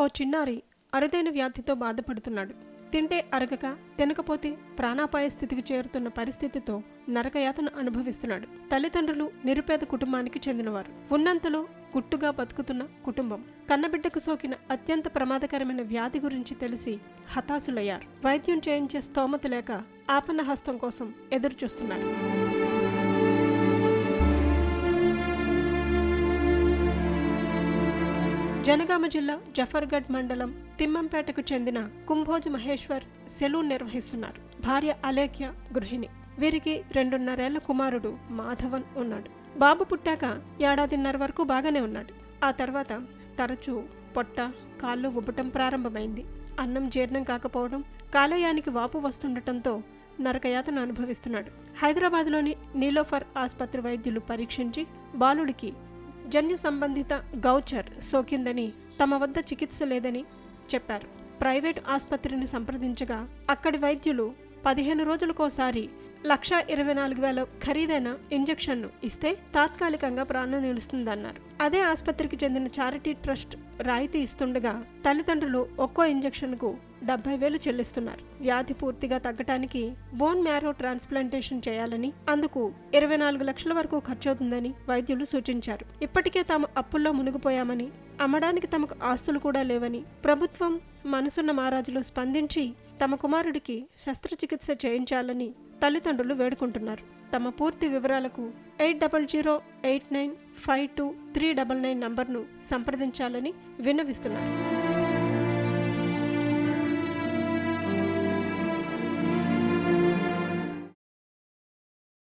ఓ చిన్నారి అరుదైన వ్యాధితో బాధపడుతున్నాడు. తింటే అరగక తినకపోతే ప్రాణాపాయ స్థితికి చేరుతున్న పరిస్థితితో నరకయాతన అనుభవిస్తున్నాడు. తల్లిదండ్రులు నిరుపేద కుటుంబానికి చెందినవారు. ఉన్నంతలో గుట్టుగా బతుకుతున్న కుటుంబం. కన్నబిడ్డకు సోకిన అత్యంత ప్రమాదకరమైన వ్యాధి గురించి తెలిసి హతాశులయ్యారు. వైద్యం చేయించే స్తోమత లేక ఆపన్న హస్తం కోసం ఎదురుచూస్తున్నారు. జనగామ జిల్లా జఫర్గఢ్ మండలం తిమ్మంపేటకు చెందిన కుంభోజ్ మహేశ్వర్ సెలూన్ నిర్వహిస్తున్నారు. భార్య అలేఖ్య గృహిణి. వీరికి రెండున్నరేళ్ళ కుమారుడు మాధవన్ ఉన్నాడు. బాబు పుట్టాక ఏడాదిన్నర వరకు బాగానే ఉన్నాడు. ఆ తర్వాత తరచూ పొట్ట కాళ్ళు ఉబ్బటం ప్రారంభమైంది. అన్నం జీర్ణం కాకపోవడం కాలేయానికి వాపు వస్తుండటంతో నరకయాతన అనుభవిస్తున్నాడు. హైదరాబాద్లోని నీలోఫర్ ఆసుపత్రి వైద్యులు పరీక్షించి బాలుడికి జన్యు సంబంధిత గౌచర్ సోకిందని తమ వద్ద చికిత్స లేదని చెప్పారు. ప్రైవేట్ ఆసుపత్రిని సంప్రదించగా అక్కడి వైద్యులు పదిహేను రోజులకోసారి లక్ష ఇరవై నాలుగు వేల ఖరీదైన ఇంజెక్షన్ను ఇస్తే తాత్కాలికంగా ప్రాణం నిలుస్తుందన్నారు. అదే ఆసుపత్రికి చెందిన చారిటీ ట్రస్ట్ రాయితీ ఇస్తుండగా తల్లిదండ్రులు ఒక్కో ఇంజెక్షన్కు డెబ్బై వేలు చెల్లిస్తున్నారు. వ్యాధి పూర్తిగా తగ్గటానికి బోన్ మ్యారో ట్రాన్స్ప్లాంటేషన్ చేయాలని అందుకు ఇరవై నాలుగు లక్షల వరకు ఖర్చవుతుందని వైద్యులు సూచించారు. ఇప్పటికే తాము అప్పుల్లో మునిగిపోయామని అమ్మడానికి తమకు ఆస్తులు కూడా లేవని ప్రభుత్వం మనసున్న మహారాజులు స్పందించి తమ కుమారుడికి శస్త్రచికిత్స చేయించాలని తల్లిదండ్రులు వేడుకుంటున్నారు. తమ పూర్తి వివరాలకు eight double zero eight nine five two three double nine నంబర్ను సంప్రదించాలని విన్నవిస్తున్నారు.